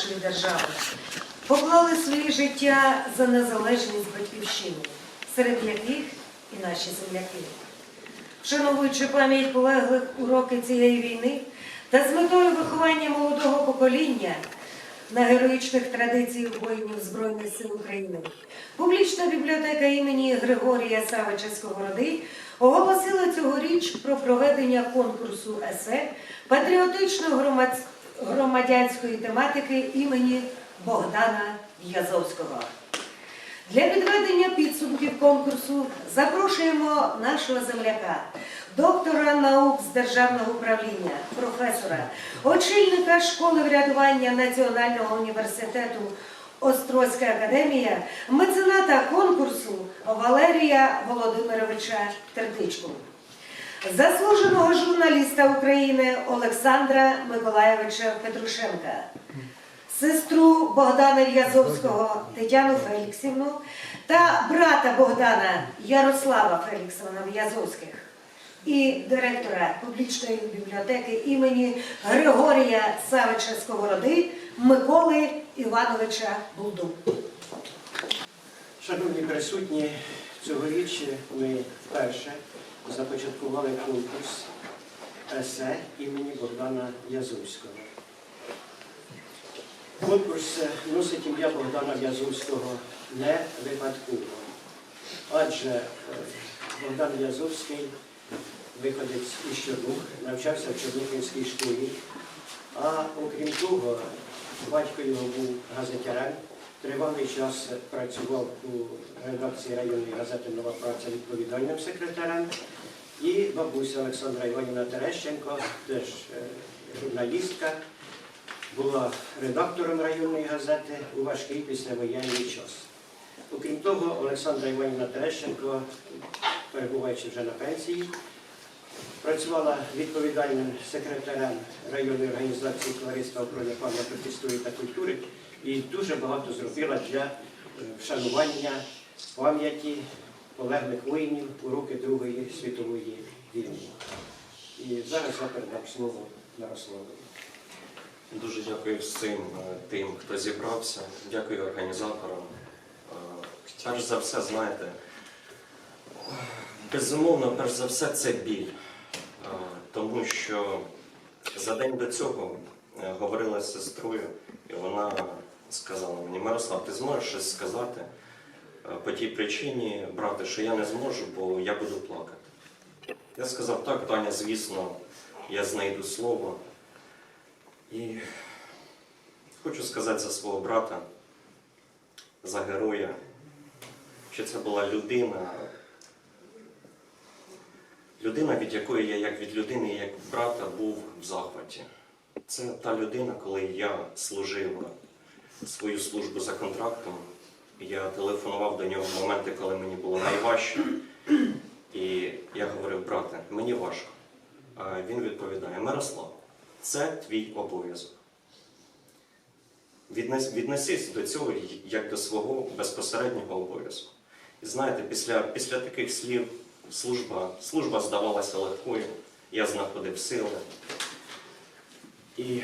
нашої держави, поклали своє життя за незалежність батьківщини, серед яких і наші земляки. Вшановуючи пам'ять полеглих у роки цієї війни та з метою виховання молодого покоління на героїчних традиціях воїнів Збройних сил України, публічна бібліотека імені Григорія Савича Сковороди оголосила цьогоріч про проведення конкурсу есе патріотичної громадсь- громадянської тематики імені Богдана Язовського. Для підведення підсумків конкурсу запрошуємо нашого земляка, доктора наук з державного управління, професора, очільника школи врядування Національного університету Острозька академія, мецената конкурсу Валерія Володимировича Тердичку. Заслуженого журналіста України Олександра Миколаєвича Петрушенка, сестру Богдана В'язовського Тетяну Феліксівну та брата Богдана Ярослава Феліксовна В'язовських і директора публічної бібліотеки імені Григорія Савича Сковороди Миколи Івановича Булду. Шановні присутні, цьогоріч ми вперше започаткували конкурс есе імені Богдана Язовського. Конкурс носить ім'я Богдана Язовського не випадково, адже е, Богдан Язовський, виходець із Чорнух, навчався в Чорнухівській школі, а окрім того, батько його був газетярем, тривалий час працював у редакції районної газети Нова праця відповідальним секретарем. І бабуся Олександра Іванівна Терещенко, теж е, журналістка, була редактором районної газети у важкий післявоєнний час. Окрім того, Олександра Іванівна Терещенко, перебуваючи вже на пенсії, працювала відповідальним секретарем районної організації товариства охорони пам'яток історії та культури і дуже багато зробила для е, вшанування пам'яті полеглих воїнів у роки Другої світової війни. І зараз я передам слово Ярославу. Дуже дякую всім е, тим, хто зібрався. Дякую організаторам. Перш за все, знаєте, безумовно, перш за все, це біль. Е, Тому що за день до цього говорила з сестрою, і вона сказала мені, Мирослав, ти зможеш щось сказати е, по тій причині, брате, що я не зможу, бо я буду плакати. Я сказав, так, Таня, звісно, я знайду слово. І хочу сказати за свого брата, за героя, що це була людина, людина, від якої я, як від людини, як брата, був в захваті. Це та людина, коли я служив свою службу за контрактом, я телефонував до нього в моменти, коли мені було найважче. І я говорив, брате, мені важко. А він відповідає, Мирослав, це твій обов'язок. Віднесись до цього як до свого безпосереднього обов'язку. І знаєте, після, після таких слів служба, служба здавалася легкою, я знаходив сили. І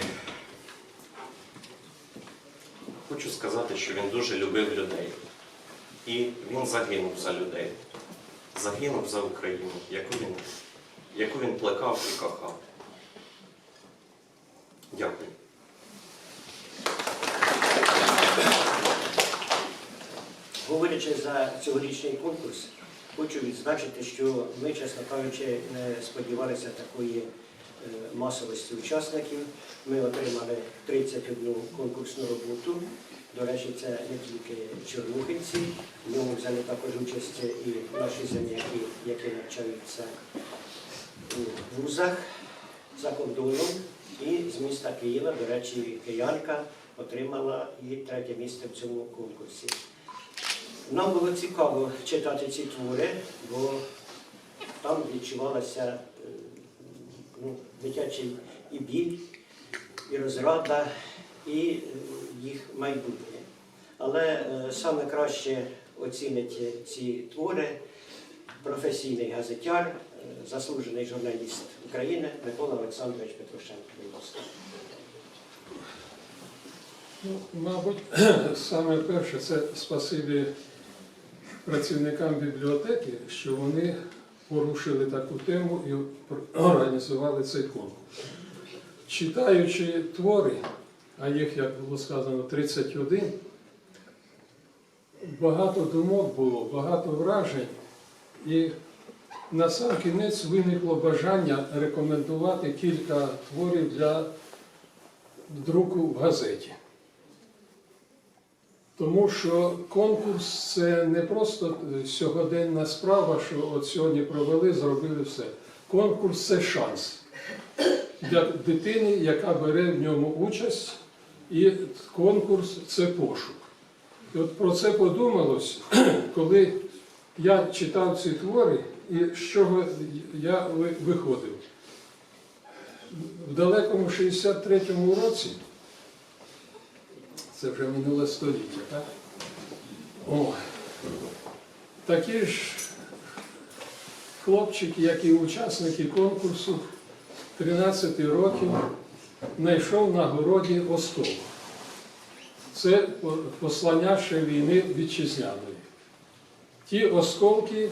хочу сказати, що він дуже любив людей. І він загинув за людей. Загинув за Україну, яку він, яку він плекав і кохав. Дякую. Говорячи за цьогорічний конкурс, хочу відзначити, що ми, чесно кажучи, не сподівалися такої масовості учасників. Ми отримали 31 конкурсну роботу. До речі, це не тільки чорнухинці, в ньому взяли також участь і наші земляки, які навчаються у вузах за кордоном. І з міста Києва, до речі, киянка отримала і третє місце в цьому конкурсі. Нам було цікаво читати ці твори, бо там відчувалася е, ну, дитячий і біль, і розрада, і е, їх майбутнє. Але е, саме краще оцінить ці твори професійний газетяр, е, заслужений журналіст України Микола Олександрович Петрушенко. Ну, мабуть, саме перше це спасибі працівникам бібліотеки, що вони порушили таку тему і організували цей конкурс. Читаючи твори, а їх, як було сказано, 31, багато думок було, багато вражень, і на сам кінець виникло бажання рекомендувати кілька творів для друку в газеті. Тому що конкурс це не просто сьогоденна справа, що от сьогодні провели, зробили все. Конкурс це шанс для дитини, яка бере в ньому участь, і конкурс це пошук. І от про це подумалось, коли я читав ці твори, і з чого я виходив. В далекому 63-му році, це вже минуле століття, так? О, такі ж хлопчики, як і учасники конкурсу 13 років, знайшов на городі осколок. Це послання ще війни вітчизняної. Ті осколки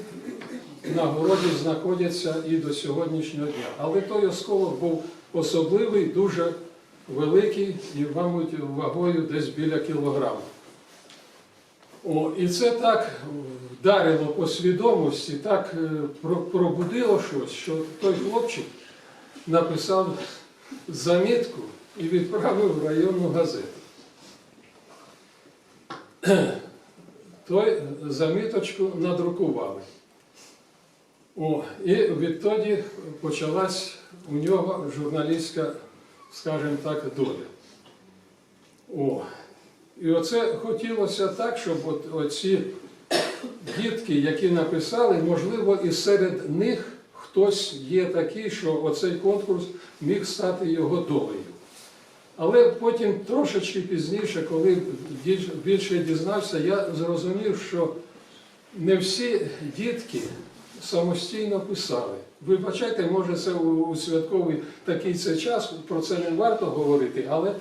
на городі знаходяться і до сьогоднішнього дня. Але той осколок був особливий, дуже великий і, мабуть, вагою десь біля кілограма. О, і це так вдарило по свідомості, так е, пробудило щось, що той хлопчик написав замітку і відправив в районну газету. Той заміточку надрукували. О, і відтоді почалась у нього журналістська, скажімо так, доля. О. І оце хотілося так, щоб от, оці дітки, які написали, можливо, і серед них хтось є такий, що оцей конкурс міг стати його долею. Але потім трошечки пізніше, коли більше дізнався, я зрозумів, що не всі дітки самостійно писали. Вибачайте, може, це у, святковий такий це час, про це не варто говорити, але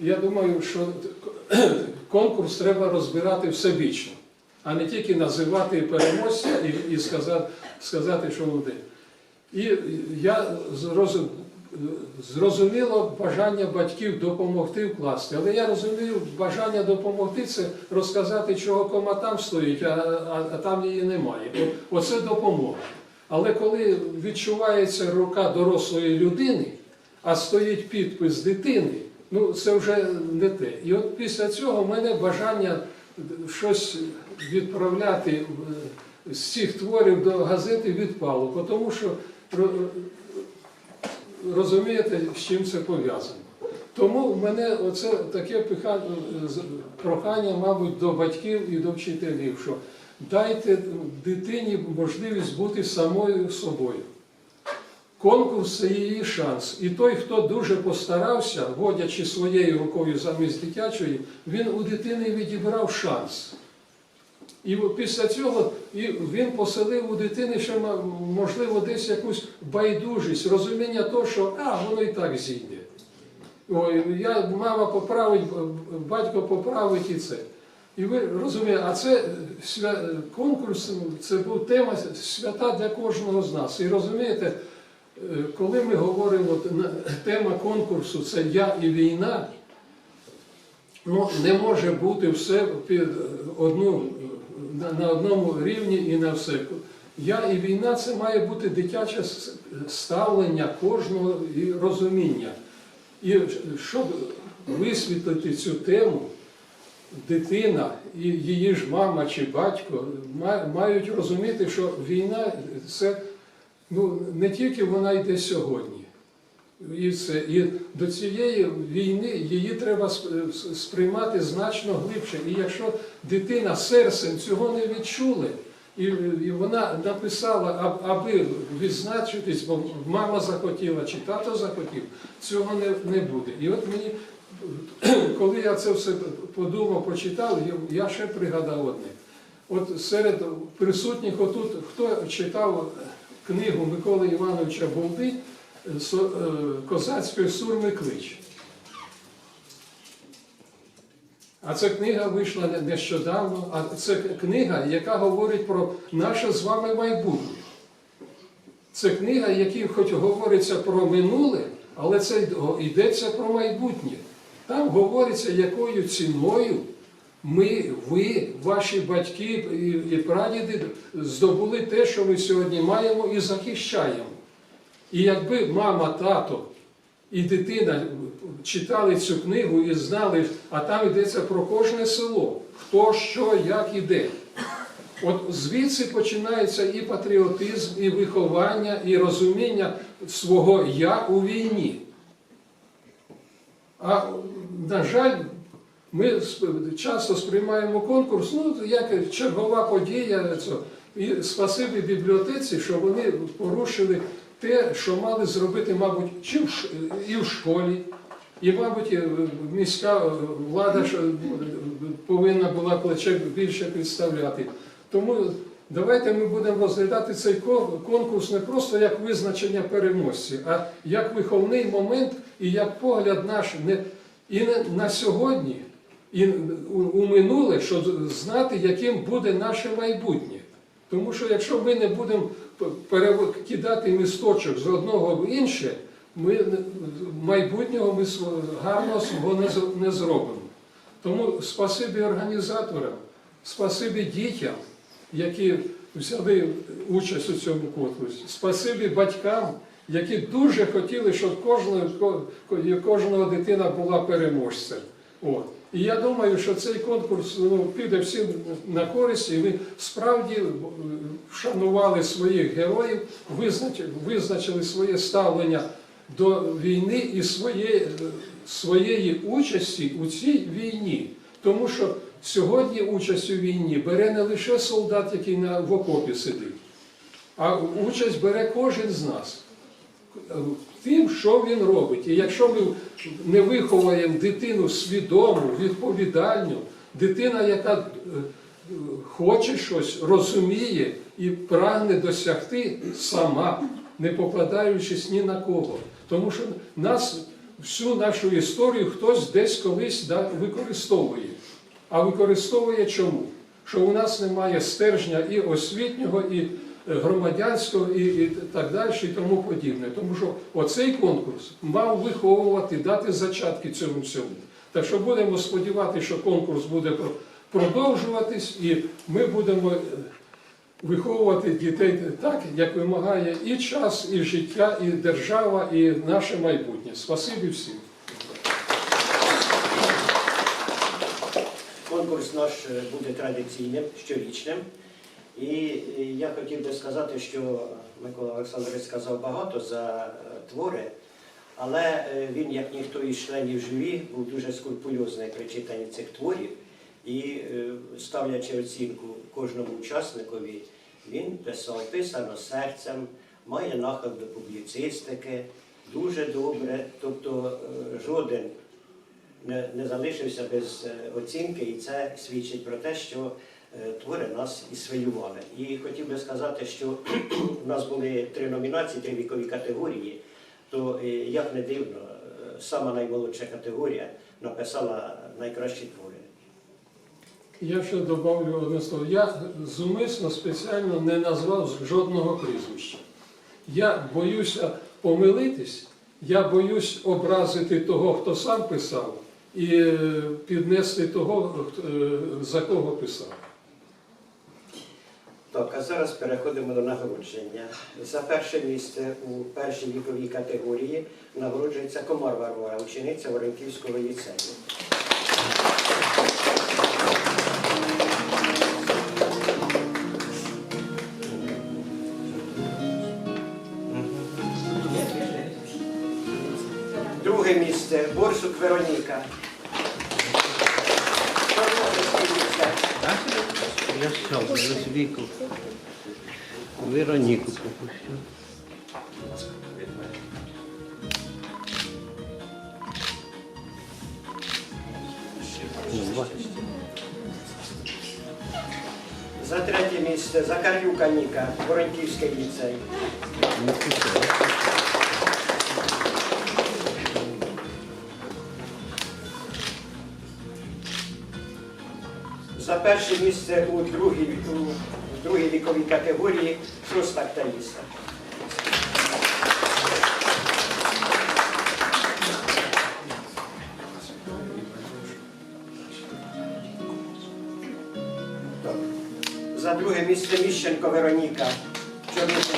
я думаю, що конкурс треба розбирати всебічно, а не тільки називати переможця і, і сказати, сказати, що буде. І я зрозум- зрозуміло бажання батьків допомогти вкласти. Але я розумію, бажання допомогти це розказати, чого кома там стоїть, а, а, а там її немає. Оце допомога. Але коли відчувається рука дорослої людини, а стоїть підпис дитини, ну це вже не те. І от після цього в мене бажання щось відправляти з цих творів до газети відпало, тому що ро- розумієте, з чим це пов'язано. Тому в мене оце таке прохання, мабуть, до батьків і до вчителів, що дайте дитині можливість бути самою собою. Конкурс це її шанс. І той, хто дуже постарався, водячи своєю рукою замість дитячої, він у дитини відібрав шанс. І після цього він поселив у дитини ще, можливо, десь якусь байдужість, розуміння того, що а, воно і так зійде. Ой, я, мама поправить, батько поправить і це. І ви розумієте, а це свя... конкурс, це був тема свята для кожного з нас. І розумієте, е, коли ми говоримо, тема конкурсу це я і війна, ну, не може бути все під одну, на, на одному рівні і на все. Я і війна це має бути дитяче ставлення кожного і розуміння. І щоб висвітлити цю тему, дитина і її ж мама чи батько мають розуміти, що війна це ну, не тільки вона йде сьогодні. І, це, і до цієї війни її треба сприймати значно глибше. І якщо дитина серцем цього не відчули, і, і вона написала, аби відзначитись, бо мама захотіла чи тато захотів, цього не, не буде. І от мені, коли я це все подумав, почитав, я- ще пригадав одне. От серед присутніх, отут, хто читав книгу Миколи Івановича Болди «Со- е, Козацької сурми клич. А ця книга вийшла нещодавно, а це книга, яка говорить про наше з вами майбутнє. Це книга, в якій хоч говориться про минуле, але це йдеться про майбутнє. Там говориться, якою ціною ми, ви, ваші батьки і прадіди здобули те, що ми сьогодні маємо і захищаємо. І якби мама, тато і дитина читали цю книгу і знали, а там йдеться про кожне село, хто, що, як і де. От звідси починається і патріотизм, і виховання, і розуміння свого я у війні. А на жаль, ми часто сприймаємо конкурс, ну як чергова подія. І спасибі бібліотеці, що вони порушили те, що мали зробити, мабуть, чи і в школі, і, мабуть, міська влада повинна була плече більше підставляти. Тому давайте ми будемо розглядати цей конкурс не просто як визначення переможців, а як виховний момент і як погляд наш не і на сьогодні, і у, минуле, щоб знати, яким буде наше майбутнє. Тому що якщо ми не будемо перекидати місточок з одного в інше, ми майбутнього ми гарно свого не, зробимо. Тому спасибі організаторам, спасибі дітям, які взяли участь у цьому конкурсі, спасибі батькам, які дуже хотіли, щоб кожного, ко- кожного дитина була переможцем. От. І я думаю, що цей конкурс ну, піде всім на користь, і ви справді е, вшанували своїх героїв, визначили, визначили своє ставлення до війни і своє, своєї участі у цій війні. Тому що сьогодні участь у війні бере не лише солдат, який на, в окопі сидить, а участь бере кожен з нас тим, що він робить. І якщо ми не виховуємо дитину свідому, відповідальну, дитина, яка е, хоче щось, розуміє і прагне досягти сама, не покладаючись ні на кого. Тому що нас всю нашу історію хтось десь колись да, використовує. А використовує чому? Що у нас немає стержня і освітнього, і громадянського, і, і так далі, і тому подібне. Тому що оцей конкурс мав виховувати, дати зачатки цьому всьому. Так що будемо сподіватися, що конкурс буде продовжуватись, і ми будемо е, виховувати дітей так, як вимагає і час, і життя, і держава, і наше майбутнє. Спасибі всім. Конкурс наш е, буде традиційним, щорічним. І я хотів би сказати, що Микола Олександрович сказав багато за е, твори, але е, він, як ніхто із членів журі, був дуже скрупульозний при читанні цих творів. І е, ставлячи оцінку кожному учасникові, він писав писано серцем, має нахил до публіцистики, дуже добре, тобто жоден не, залишився без оцінки, і це свідчить про те, що твори нас і своювали. І хотів би сказати, що у нас були три номінації, три вікові категорії, то е, як не дивно, е, сама наймолодша категорія написала найкращі твори. Я ще добавлю одне слово. Я зумисно спеціально не назвав жодного прізвища. Я боюся помилитись, я боюсь образити того, хто сам писав, і е, піднести того, е, за кого писав. Так, а зараз переходимо до нагородження. За перше місце у першій віковій категорії нагороджується Комар Варвара, учениця Воронківського ліцею. Друге місце Борсук Вероніка. Чорнобильський ліцей. Я стал за віку. Вероніку пропустив. Ну. За третє місце Закарюка Ніка, Воронківський ліцей. Перше місце у другій, у другій віковій категорії Шустак Таїса. За друге місце Міщенко Вероніка, Чорнобильський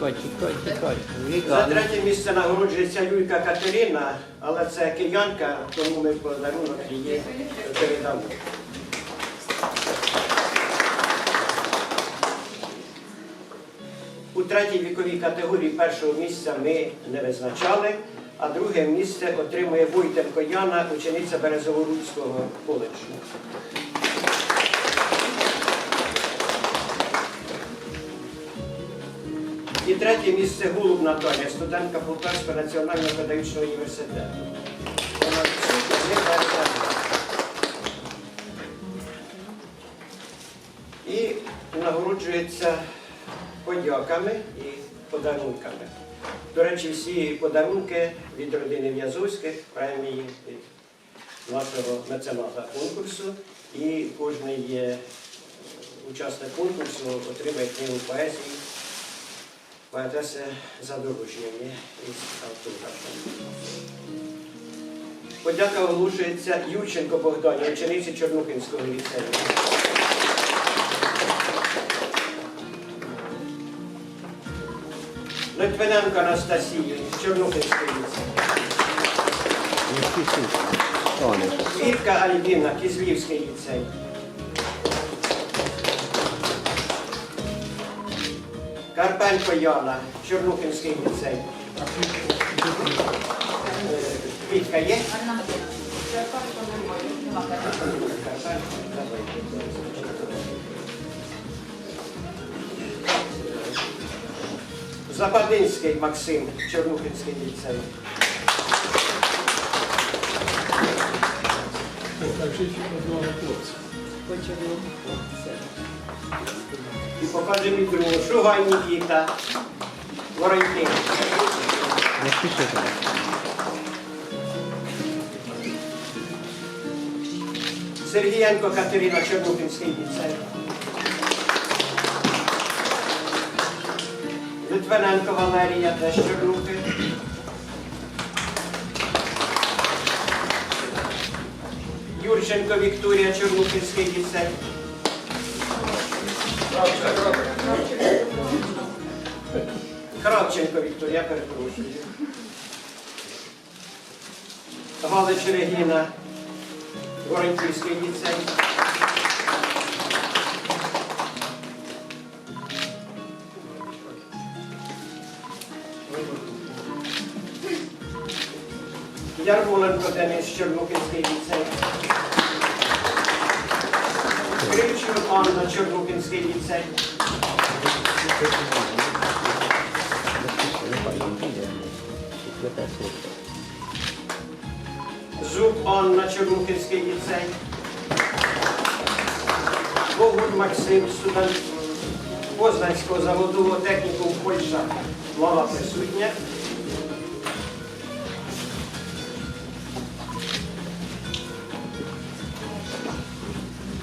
Тікай, тікай, тікай. За третє місце нагороджується Юлька Катерина, але це киянка, тому ми подарунок її передамо. У третій віковій категорії першого місця ми не визначали, а друге місце отримує Войтенко Яна, учениця Березоворуцького коледжу. І третє місце Голуб Наталія, студентка Полтавського національного педагогічного університету. Вона. І нагороджується подяками і подарунками. До речі, всі подарунки від родини В'язовських, премії від нашого мецената конкурсу. І кожен є учасник конкурсу отримає книгу поезії поетеси задорожньої із автографом. Подяка оголошується Ющенко Богдані, учениці Чорнухинського ліцею. Литвиненко Анастасії, Чорнухинський ліцей. не Квітка Альбіна, Кізлівський ліцей. Карпенко Яна, Чорнухинський ліцей. Е, Квітка є? Западинський Максим, Чорнухинський ліцей. Покажіть одного хлопця. І покажемо і другу. Шугай Нікіта, Вороньки. Сергієнко Катерина, Чорнухинський ліцей. Литвиненко Валерія, теж Чорнухи. Юрченко Вікторія, Чорнухинський ліцей. Кравченко Вікторія, перепрошую. Галич Регіна, Воронківський ліцей. Ярмоленко Денис, Чорнухинський ліцей. Нехай він піде. Четверта сотка. Зуб Анна, Чорнухинський ліцей. Богур Максим, студент Познанського заводового технікуму Польща. Лава присутня.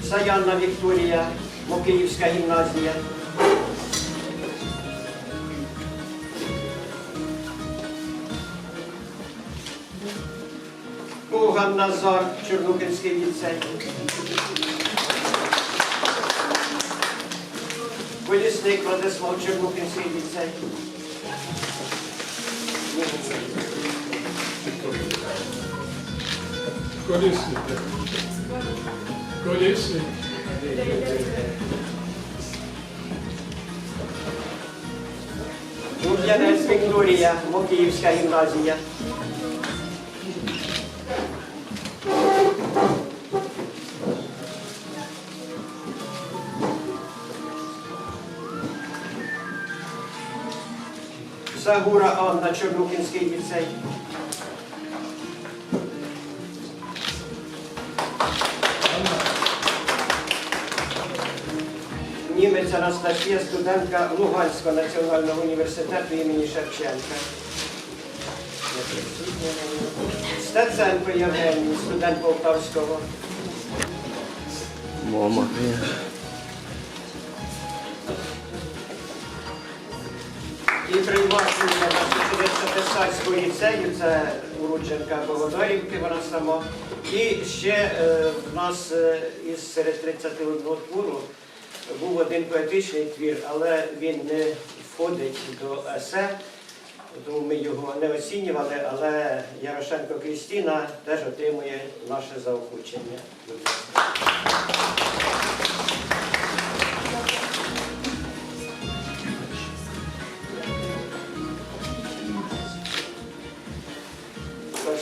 Саянна Вікторія, Мокиївська гімназія. Коган Назар, Чорнухинський ліцей. Колісник Владислав Чорнухинський ліцей. Колісник. Колісник. Луб'янець Вікторія, Мокиївська гімназія. Загура Анна, Чорнухинський ліцей. Німець Анастасія, студентка Луганського національного університету імені Шевченка. Стеценко Євгеній, студент Полтавського. Мама. І приймачується на Сесальського ліцею, це Урудженка Богодорівки, вона сама. І ще е, в нас е, із серед 31 твору був один поетичний твір, але він не входить до есе, тому ми його не оцінювали, але Ярошенко Крістіна теж отримує наше заохочення.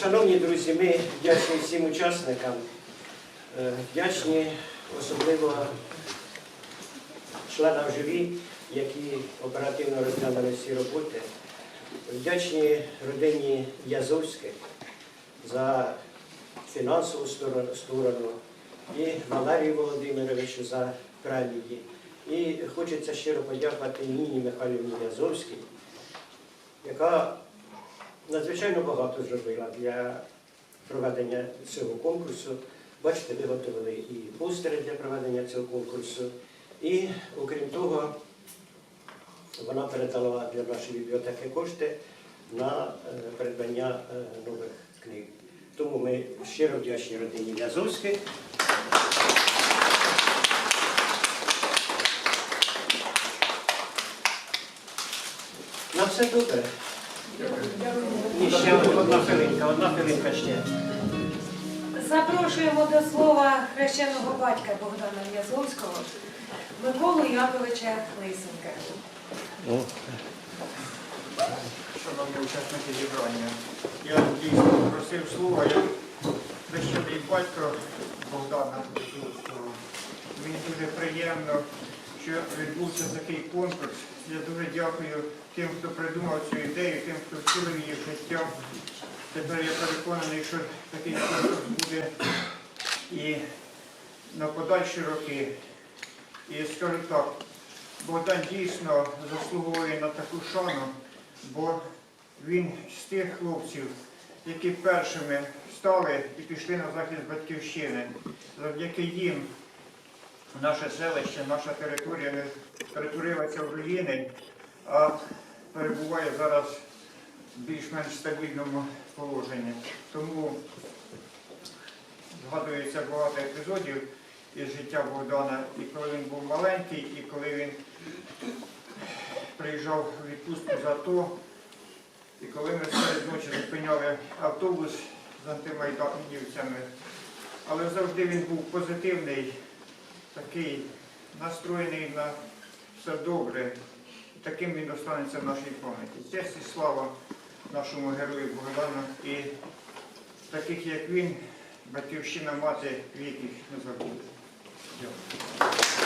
Шановні друзі, ми вдячні всім учасникам, Е, вдячні особливо членам журі, які оперативно розглянули всі роботи. Вдячні родині Язовських за фінансову сторону, і Валерію Володимировичу за премії. І хочеться щиро подякувати Ніні Михайлівні Язовській, яка надзвичайно багато зробила для проведення цього конкурсу. Бачите, виготовили і постери для проведення цього конкурсу. І окрім того, вона передала для нашої бібліотеки кошти на е, придбання е, нових книг. Тому ми щиро вдячні родині В'язовських. На все добре. І ще одна хвилинка, одна хвилинка ще. Запрошуємо до слова хрещеного батька Богдана Язовського Миколу Яковича Лисенка. О, Шановні учасники зібрання, я дійсно просив слова, я хрещений батько Богдана Зубського. Мені дуже приємно, що відбувся такий конкурс. Я дуже дякую тим, хто придумав цю ідею, тим, хто втілив її в життя. Тепер я переконаний, що такий конкурс буде і на подальші роки. І скажу так, Богдан дійсно заслуговує на таку шану, бо він з тих хлопців, які першими стали і пішли на захист батьківщини. Завдяки їм наше селище, наша територія не перетворилася в руїни, а перебуває зараз в більш-менш стабільному положенні. Тому згадується багато епізодів із життя Богдана, і коли він був маленький, і коли він приїжджав у відпустку за АТО, і коли ми серед ночі зупиняли автобус з антимайданівцями. Але завжди він був позитивний, такий настроєний на все добре. Таким він останеться в нашій пам'яті. Честь і слава нашому герою Богдану і таких, як він, батьківщина мати віки не забуде. Дякую.